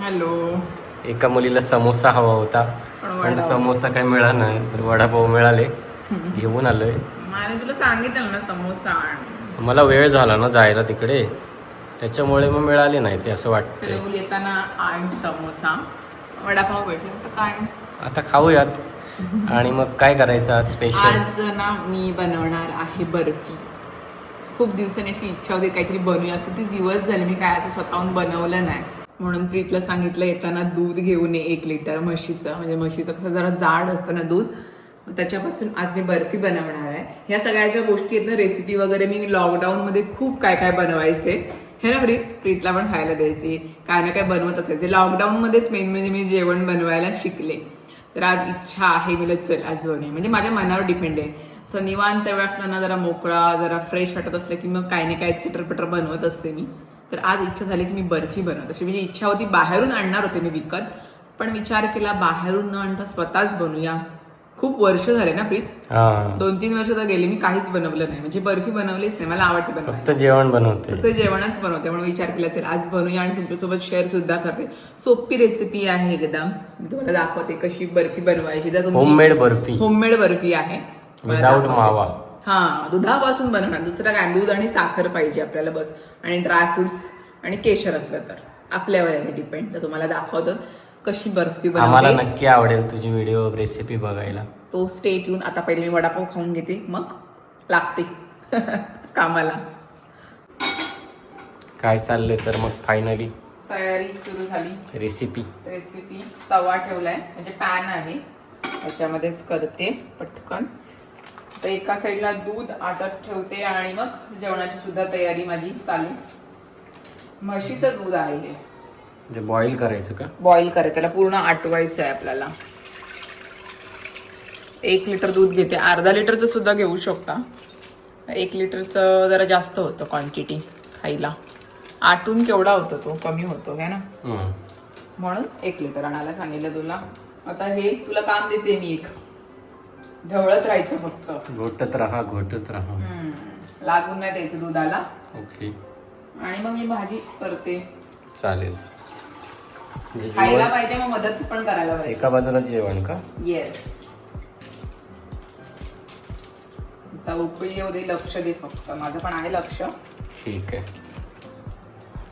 Hello एका मुलीला समोसा हवा होता. पण. समोसा काही मिळाला नाही. तर वडापाव मिळाले. घेऊन आलोय. मला तुला सांगितलं ना समोसा आण. मला वेळ झाला ना जायला तिकडे. त्याच्यामुळे मग मिळाले नाही ते असं येऊन येताना आण समोसा. वडापाव भेटले तर काय? आता खाऊयात. आणि मग काय करायचं आज स्पेशल आज ना मी बनवणार आहे बर्फी. खूप दिवसांनी अशी इच्छा होती काहीतरी बनवूया किती दिवस झाले मी काय असं स्वतःहून बनवलं नाही. म्हणून प्रीतला सांगितलं येताना दूध घेऊन ये एक लिटर म्हशीचं. म्हणजे म्हशीचं कसं जरा जाड असतं ना दूध. त्याच्यापासून आज मी बर्फी बनवणार आहे. ह्या सगळ्या ज्या गोष्टी आहेत ना रेसिपी वगैरे मी लॉकडाऊनमध्ये खूप काय काय बनवायचे. हे ना प्रीत प्रीतला पण खायला द्यायची. काय ना काय बनवत असायचे. लॉकडाऊनमध्येच मेन म्हणजे मी जेवण बनवायला शिकले. तर आज इच्छा आहे मी चल आज बनवूया. म्हणजे माझ्या मनावर डिपेंड आहे. असं निवांत वेळ असताना जरा मोकळा जरा फ्रेश वाटत असलं की मग काय ना काय चिटरपटर बनवत असते मी. तर आज इच्छा झाली की मी बर्फी बनवत. अशी म्हणजे इच्छा होती बाहेरून आणणार होते मी विकत. पण विचार केला बाहेरून न आणता स्वतःच बनवूया खूप वर्ष झाले ना प्रीत? हा. दोन तीन वर्ष तर गेली मी काहीच बनवलं नाही. म्हणजे बर्फी बनवलीच नाही मला आवडते बनवायला. फक्त जेवण बनवते. फक्त जेवणच बनवते. म्हणून विचार केला चल आज बनवूया आणि तुमच्यासोबत शेअर सुद्धा करते. सोपी रेसिपी आहे एकदम. मी तुम्हाला दाखवते कशी बर्फी बनवायची. जर होममेड बर्फी. होममेड बर्फी आहे. दाखवते. मावा. हा दुधापासून बनवणार. दुसरं काय? दूध आणि साखर पाहिजे आपल्याला बस. आणि ड्रायफ्रुट्स आणि केशर असलं तर. आपल्यावर आहे डिपेंड तर तुम्हाला दाखवतं कशी बर्फी आम्हाला बनवते नक्की आवडेल तुझी व्हिडिओ रेसिपी बघायला. तो स्टेट येऊन आता पहिले मी वडापाव खाऊन घेते. मग लागते. कामाला. काय चाललंय तर मग फायनली तयारी सुरू झाली. रेसिपी रेसिपी तवा ठेवलाय. म्हणजे पॅन आहे. त्याच्यामध्येच करते पटकन. तर एका साईडला दूध आटत ठेवते आणि मग जेवणाची सुद्धा तयारी माझी चालू. म्हशीचं दूध आहे हे. म्हणजे बॉईल करायचं का? बॉईल करायचं. त्याला पूर्ण आटवायचं आहे आपल्याला. एक लिटर दूध घेते. अर्धा लिटरचं सुद्धा घेऊ शकता. एक लिटरचं जरा जास्त होतं क्वांटिटी खायला. आटून केवढा होतो तो? कमी होतो है ना. म्हणून एक लिटर आणायला सांगितलं तुला. आता हे तुला काम देते मी एक. ढवळत राहायचं फक्त. घोटत राहा घोटत राहा. हम्म. लागून नाही द्यायचं दुधाला. ओके. आणि मग मी भाजी करते. चालेल. म्हणजे खायला जेवण पाहिजे मग मदत पण करायला पाहिजे. एका बाजूला जेवण का? येस आता उकळी येऊ दे लक्ष दे फक्त. माझं पण आहे लक्ष. ठीक आहे.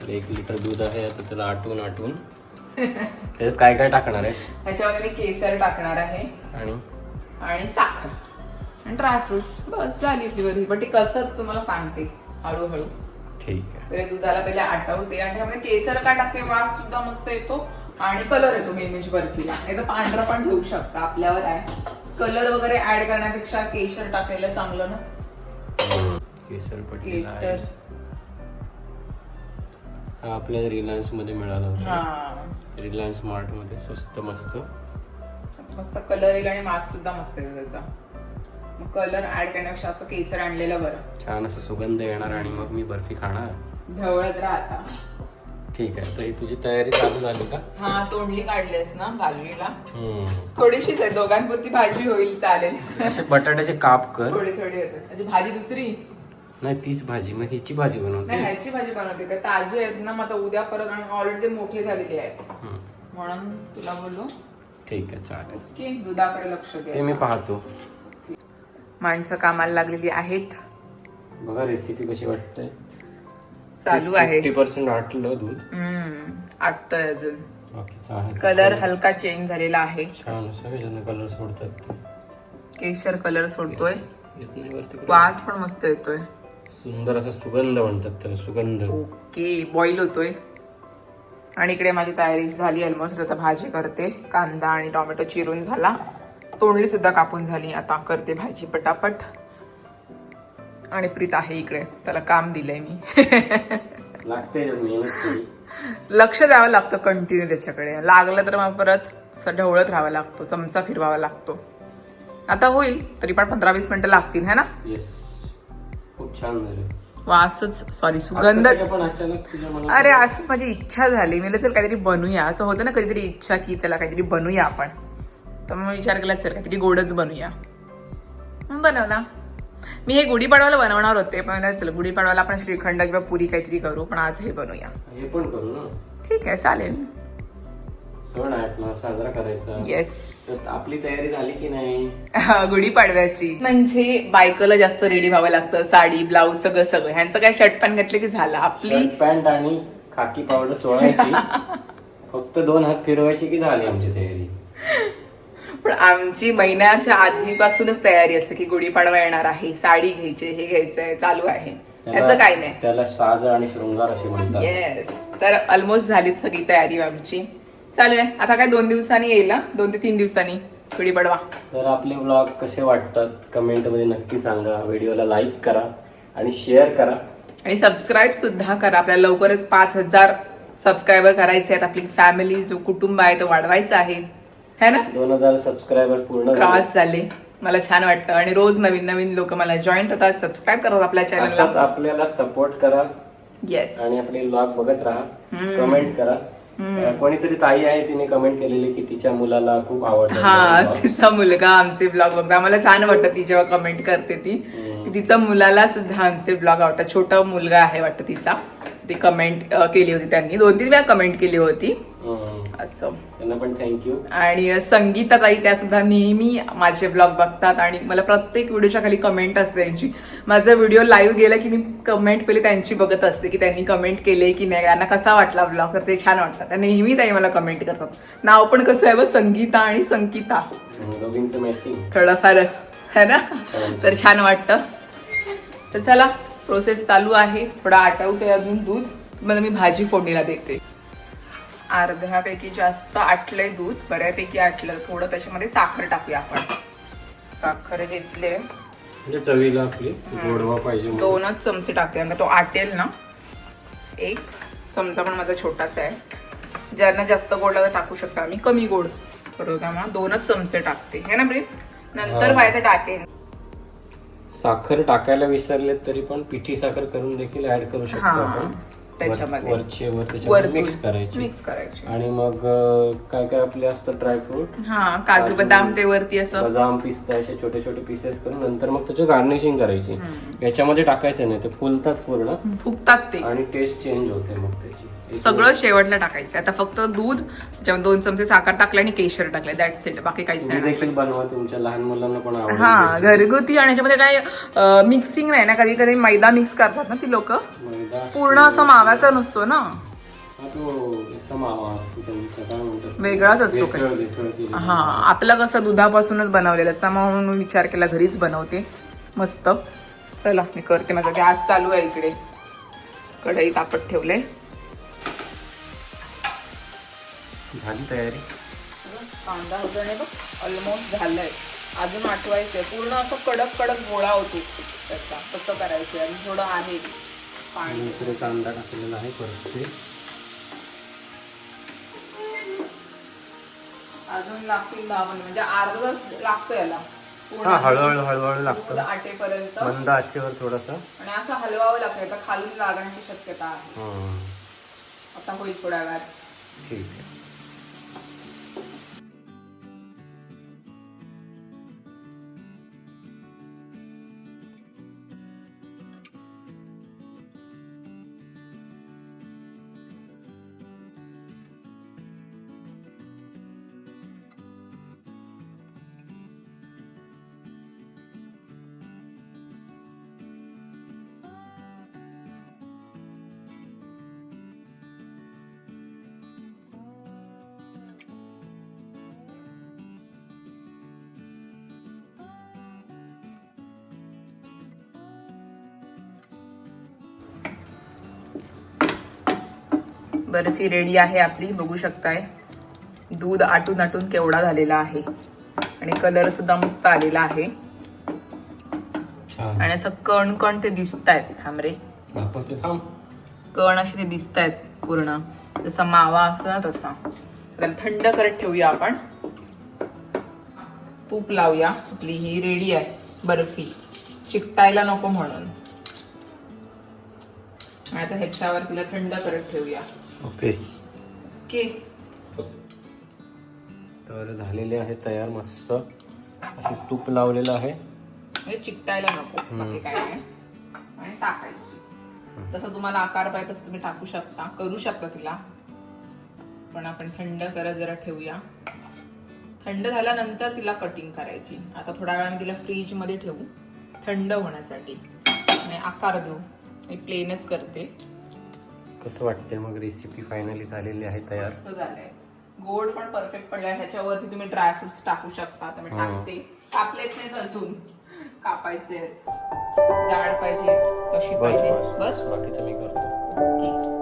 तर एक लिटर दूध आहे आता त्याला आटवून आटवून त्याच्यात काय काय टाकणार आहेस? त्याच्यामध्ये मी केसर टाकणार आहे. आणि? आणि साखर. आणि ड्रायफ्रुट्स बस झाली ती बरी. पण ती कसं तुम्हाला सांगते हळूहळू. ठीक आहे. दुधाला पहिले आटवते आणि केसर का टाकते वास सुद्धा मस्त येतो. आणि कलर येतो मेनमेज बर्फीला. नाही तर पांढरा पण ठेवू शकता आपल्यावर आहे कलर वगैरे ऍड करण्यापेक्षा केशर टाकायला चांगलं ना? केसर. केसर. हा आपल्याला रिलायन्समध्ये मिळाला होता. हा. रिलायन्स स्मार्टमध्ये स्वस्त मस्त. मस्त कलर येईल आणि मास सुद्धा मस्त येतो त्याचा. मग कलर ऍड करण्यापेक्षा असं केसर आणलेलं बरं. छान असं सुगंध येणार आणि मग मी बर्फी खाणार. ढवळत राहता ठीक आहे तर ही तुझी तयारी चालू झाली का? हा तोंडली काढलीस ना भाजीला. थोडीशीच आहे दोघांपुरती भाजी होईल चालेल. असे बटाट्याचे काप कर. थोडी थोडी होते भाजी दुसरी? नाही तीच भाजी मग हिची भाजी नाही बनवते ह्याची भाजी बनवते का ताजी आहेत ना मग आता उद्या परत आणि ऑलरेडी मोठे झालेले हम्म. म्हणून तुला बोललो ठीक आहे चालेल. की दुधाकडे लक्ष ते दे मी पाहतो. माणसं कामाला लागलेली आहेत. बघा रेसिपी कशी वाटते. चालू आहे. फिफ्टी पर्सेंट आटलं दूध. हम्म आटतंय अजून. बाकीचं आहे कलर हलका चेंज झालेला आहे. छान सगळेजण कलर सोडतात. ते. केशर कलर सोडतोय. येत नाही वरती कलर. वास पण मस्त येतोय. सुंदर असा सुगंध म्हणतात त्याला सुगंध. ओके बॉईल होतोय. आणि इकडे माझी तयारी झाली ऑलमोस्ट आता भाजी करते. कांदा आणि टोमॅटो चिरून झाला. तोंडली सुद्धा कापून झाली. आता करते भाजी पटापट. आणि प्रीत आहे इकडे. त्याला काम दिलंय मी. लक्ष द्यावं लागतं कंटिन्यू त्याच्याकडे. लागलं तर मग परत ढवळत राहावं लागतो. चमचा फिरवावा लागतो. आता होईल. तरी पण पंधरा वीस मिनिटं लागतील है ना? खूप छान झाले. वासच सॉरी मनात अरे असंच माझी इच्छा झाली. मी चल काहीतरी बनवूया असं होतं ना कधीतरी इच्छा की त्याला काहीतरी बनवूया आपण. तर मग विचार केला सर काहीतरी गोडच बनवूया मग बनवला. मी हे गुढीपाडवाला बनवणार होते पण चल गुढीपाडवाला आपण श्रीखंड किंवा पुरी काहीतरी करू पण आज हे बनवूया हे पण करू ना. ठीक आहे चालेल. सण आहे साजरा करायचा. येस तर आपली तयारी झाली की नाही? गुढीपाडव्याची. म्हणजे बायकोला जास्त रेडी व्हावं लागतं साडी ब्लाऊज सगळं सगळं. ह्यांचं काय शर्ट पॅन्ट घातलं की झालं? आपली शर्ट पॅन्ट आणि खाकी पावडर चोळायची फक्त दोन हात फिरवायची की झाली आमची तयारी? पण आमची महिन्याच्या आधीपासूनच तयारी असते की गुढीपाडवा येणार आहे साडी घ्यायची हे घ्यायचंय चालू आहे. त्याचं काय नाही. त्याला साज आणि शृंगार असे म्हणतात. येस तर ऑलमोस्ट झालीच सगळी तयारी आमची. चालू आहे. आता काय दोन दिवसांनी येईल ना दोन ते तीन दिवसांनी. गुढीपाडवा तर आपले ब्लॉग कसे वाटतात? कमेंटमध्ये नक्की सांगा. व्हिडिओला लाईक करा आणि शेअर करा. आणि सबस्क्राईब सुद्धा करा. आपल्याला लवकरच पाच हजार सबस्क्रायबर करायचे आहेत. आपली फॅमिली जो कुटुंब आहे तो वाढवायचा आहे. है ना? दोन हजार सबस्क्रायबर पूर्ण. क्रॉस झाले. मला छान वाटतं. आणि रोज नवीन नवीन लोक मला जॉईन होतात सबस्क्राईब करतात आपल्या चॅनलला आपल्याला सपोर्ट करा. येस आणि आपले ब्लॉग बघत राहा. कमेंट करा. कोणीतरी ताई आहे तिने कमेंट केलेली की तिच्या मुलाला खूप आवडतं हा. तिचा मुलगा आमचे ब्लॉग बघता आम्हाला छान वाटतं ती जेव्हा कमेंट करते ती. तिचा मुलाला सुद्धा आमचे ब्लॉग आवडतात. छोटा मुलगा आहे वाटतं तिचा. ती कमेंट केली होती त्यांनी. दोन तीन वेळा कमेंट केली होती. असं. त्यांना पण थँक्यू आणि संगीता ताई त्या सुद्धा नेहमी माझे ब्लॉग बघतात आणि मला प्रत्येक व्हिडिओच्या खाली कमेंट असते त्यांची. माझा व्हिडिओ लाईव्ह गेला की मी कमेंट पहिले त्यांची बघत असते की त्यांनी कमेंट केले की नाही यांना कसा वाटला ब्लॉग तर ते छान वाटतात. त्या नेहमी ताई मला कमेंट करतात. नाव पण कसं आहे बघ संगीता आणि संकिता. दोघींचं मॅचिंग थोडंफार है ना? तर छान वाटतं. तर चला प्रोसेस चालू आहे. थोडा आटवते अजून दूध. मग मी भाजी फोडणीला देते. अर्ध्यापैकी जास्त आटलंय दूध बऱ्यापैकी आटलं. थोडं त्याच्यामध्ये साखर टाकूया आपण. साखर घेतले. म्हणजे चवीला आपली गोडवा पाहिजे. दोनच चमचे का तो आटेल ना. एक चमचा पण माझा छोटाच आहे. ज्यांना जास्त गोड लागत टाकू शकता आम्ही. कमी गोड. बरोबर त्यामुळे दोनच चमचे टाकते. हे ना प्रीत? नंतर. पाहिजे टाकेन. साखर टाकायला विसरले तरी पण पिठी साखर करून देखील ऍड करू शकतो आपण. त्याच्यामध्ये. वर- वरचे वर त्याच्यामध्ये वरतून मिक्स करायची. मिक्स करायची. आणि मग अं, काय काय आपले असतं ड्रायफ्रूट हा काजू बदाम ते वरती असं. बदाम पिस्ता असे छोटे छोटे पीसेस करून नंतर मग त्याची गार्निशिंग करायची. याच्यामध्ये टाकायचं नाही ते फुलतात पूर्ण. फुगतात ते. आणि टेस्ट चेंज होते मग त्याची. सगळं शेवटला टाकायचं. आता फक्त दूध त्याच्यामध्ये दोन चमचे साखर टाकले आणि केशर टाकले दॅट्स इट बाकी काहीच तुम्ही नाही देखील बनवा तुमच्या लहान मुलांना पण आवडेल हा घरगुती आणि याच्यामध्ये काय मिक्सिंग नाही ना कधी कधी मैदा मिक्स करतात ना ती लोक? मैदा पूर्ण असं माव्याचा नसतो ना. हा वेगळाच असतो काही. हा आपलं कसं दुधापासूनच बनवलेलं असतं म्हणून मी विचार केला घरीच बनवते. मस्त. चला मी करते माझा गॅस चालू आहे इकडे. कढई तापत ठेवले. झाली तयारी? कांदा वगैरे बघ ऑलमोस्ट झालंय. अजून आठवायचंय. पूर्ण असं कडक कडक गोळा होतो. त्याचा तसं करायचंय. आणि थोडं आहे. पाणी. इकडे कांदा टाकलेला आहे परत ते. अजून लागतील दहा मिनिट म्हणजे अर्धा लागतं याला. हा हळूहळू हळूहळू लागतं. आटेपर्यंत. मंद आचेवर थोडासा. आणि असं हलवावं लागतं आता खालून लागण्याची शक्यता आहे. हा आता होईल थोड्या वेळात. ठीक आहे. बर्फी रेडी आहे आपली बघू शकताय. दूध आटून आटून केवढा झालेला आहे. आणि कलर सुद्धा मस्त आलेला आहे. आणि असं कण कण ते दिसत आहेत थांबरे कण असे ते दिसत आहेत पूर्ण. जसा मावा असतो ना तसा. त्याला थंड करत ठेवूया आपण. तूप लावूया. आपली ही रेडी आहे बर्फी. चिकटायला नको म्हणून. आणि आता ह्याच्यावर तिला थंड करत ठेवूया. ओके. ओके तर झालेले आहे तयार मस्त. असे तूप लावलेलं आहे. म्हणजे चिकटायला नको. बाकी काय नाही. आणि टाकायची. तसं तुम्हाला आकार पाहिजे तसं तुम्ही टाकू शकता. करू शकता तिला. पण आपण थंड करत जरा ठेवूया. थंड झाल्यानंतर तिला कटिंग करायची. आता थोडा वेळ आम्ही तिला फ्रीजमध्ये ठेवू. थंड होण्यासाठी. आणि आकार देऊ. मी प्लेनच करते. कसं वाटतंय मग रेसिपी फायनली झालेली आहे तयार? मस्त झालंय. गोड पण परफेक्ट पडलाय. ह्याच्यावरती तुम्ही ड्रायफ्रुट्स टाकू शकता. तर मी. टाकते. कापलेच नाहीत अजून. कापायचे. जाड पाहिजे कशी बस पाहिजे. बस बस. बाकीचं मी करतो. ओके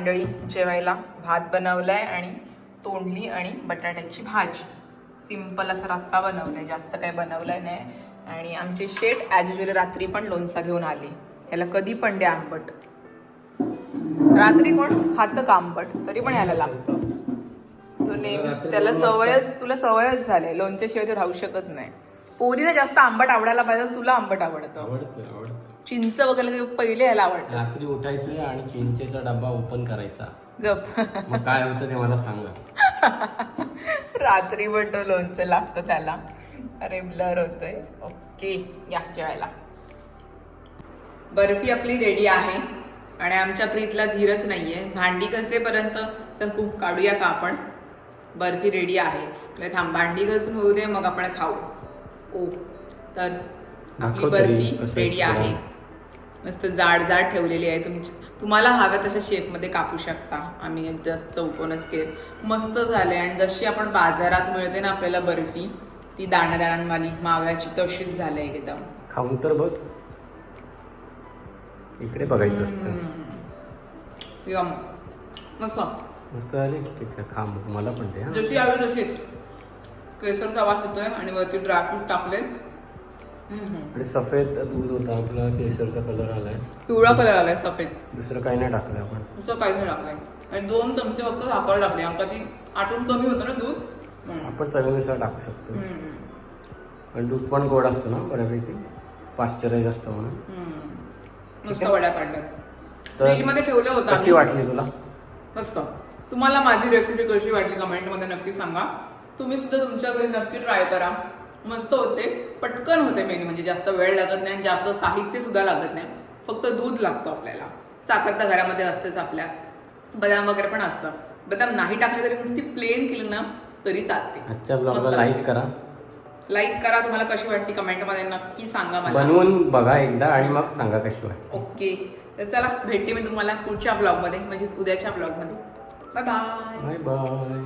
मंडळी जेवायला भात बनवलाय आणि तोंडली आणि बटाट्याची भाजी. सिंपल असा रस्सा बनवलाय जास्त काही बनवलाय नाही. आणि आमचे शेट ॲज युजल रात्री पण लोणचा घेऊन आले. याला कधी पण द्या आंबट. रात्री कोण खातं का आंबट? तरी पण याला लागतं. तो नेहमी त्याला सवयच तुला सवयच झाले. लोणच्याशिवाय ते राहू शकत नाही. पोरीला जास्त आंबट आवडायला पाहिजे तुला आंबट आवडतं. चिंच वगैरे पहिले याला आवडतं. रात्री उठायचं आणि चिंचेचा डब्बा ओपन करायचा. गप. मग काय होतं ते मला सांगा रात्री पण तो लोणचं लागतं त्याला. अरे ब्लर होतोय. ओके या जेवायला. बर्फी आपली रेडी आहे. आणि आमच्या प्रीतला धीरच नाहीये. भांडी कसेपर्यंत? संकू काढूया का आपण? बर्फी रेडी आहे. म्हणजे थांब भांडी घासून होऊ दे मग आपण खाऊ. ओ तर आपली बर्फी रेडी आहे. आहे मस्त जाड जाड ठेवलेली आहे. तुमची तुम्हाला हव्या तशा शेपमध्ये कापू शकता. आम्ही जस्ट चौकोनच केलं. मस्त झाले आणि जशी आपण बाजारात मिळते ना आपल्याला बर्फी ती दाणा दाणांवाली माव्याची तशीच झाले एकदम. खाऊन तर बघ. इकडे बघायचं असतं. यम. मस्त. मस्त झाली. ठीक आहे खा मला पण ते जशी आली तशीच. केसरचा वास येतोय आणि वरती ड्रायफ्रूट टाकले आणि सफेद दूध होता आपला केसरचा कलर आलाय. पिवळा कलर आलाय सफेद. दुसरं काही नाही टाकलं आपण. दुसरं काहीच नाही टाकलंय. आणि दोन चमचे फक्त साखर टाकली. आमका ती आटून कमी होतं ना दूध. आपण चवीनुसार टाकू शकतो. पण दूध पण गोड असतो ना बऱ्यापैकी. पाश्चराईज असतं म्हणून. मस्त वड्या काढल्यात तर फ्रीजमध्ये ठेवलं होतं कशी. वाटली तुला? मस्त. तुम्हाला माझी रेसिपी कशी वाटली? कमेंटमध्ये नक्की सांगा. तुम्ही सुद्धा तुमच्या घरी नक्की ट्राय करा. मस्त होते पटकन होते मेन. म्हणजे जास्त वेळ लागत नाही आणि जास्त साहित्य सुद्धा लागत नाही. फक्त दूध लागतं आपल्याला. साखर तर घरामध्ये असतेच आपल्या. बदाम वगैरे पण असतं. बदाम नाही टाकले तरी नुसती प्लेन केली ना तरी चालते. आजच्या ब्लॉगला मस्त. लाईक करा. लाईक करा तुम्हाला कशी वाटली कमेंटमध्ये नक्की सांगा मला. बनवून बघा एकदा आणि मग सांगा कशी वाटली. ओके. तर चला भेटते मी तुम्हाला पुढच्या ब्लॉगमध्ये म्हणजेच उद्याच्या ब्लॉगमध्ये बाय बाय बाय.